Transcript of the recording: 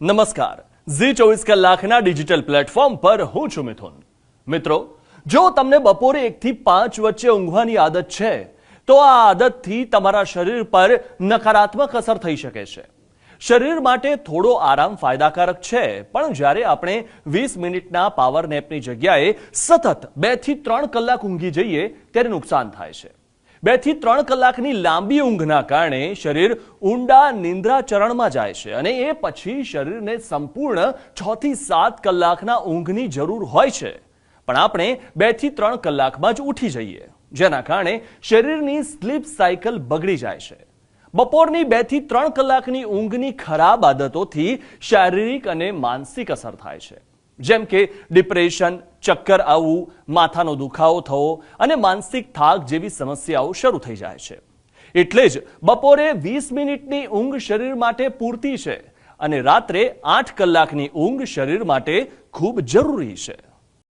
નમસ્કાર. ઝી ચોવીસ કલાકના ડિજિટલ પ્લેટફોર્મ પર હું છું મિથુન. મિત્રો, જો તમને બપોરે એકથી પાંચ વચ્ચે ઊંઘવાની આદત છે, તો આ આદતથી તમારા શરીર પર નકારાત્મક અસર થઈ શકે છે. શરીર માટે થોડો આરામ ફાયદાકારક છે, પણ જ્યારે આપણે વીસ મિનિટના પાવર નેપની જગ્યાએ સતત બેથી ત્રણ કલાક ઊંઘી જઈએ, ત્યારે નુકસાન થાય છે. બેથી ત્રણ કલાકની લાંબી ઊંઘના કારણે શરીર ઊંડા નિંદ્રાચરણમાં જાય છે અને એ પછી શરીરને સંપૂર્ણ છ થી સાત કલાકના ઊંઘની જરૂર હોય છે. પણ આપણે બેથી ત્રણ કલાકમાં જ ઉઠી જઈએ, જેના કારણે શરીરની સ્લીપ સાયકલ બગડી જાય છે. બપોરની બેથી ત્રણ કલાકની ઊંઘની ખરાબ આદતોથી શારીરિક અને માનસિક અસર થાય છે. જેમ કે ડિપ્રેશન ચક્કર આવવું, માથાનો દુખાવો થવો અને માનસિક થાક જેવી સમસ્યાઓ શરૂ થઈ જાય છે. એટલે જ બપોરે વીસ મિનિટની ઊંઘ શરીર માટે પૂરતી છે અને રાત્રે આઠ કલાકની ઊંઘ શરીર માટે ખૂબ જરૂરી છે.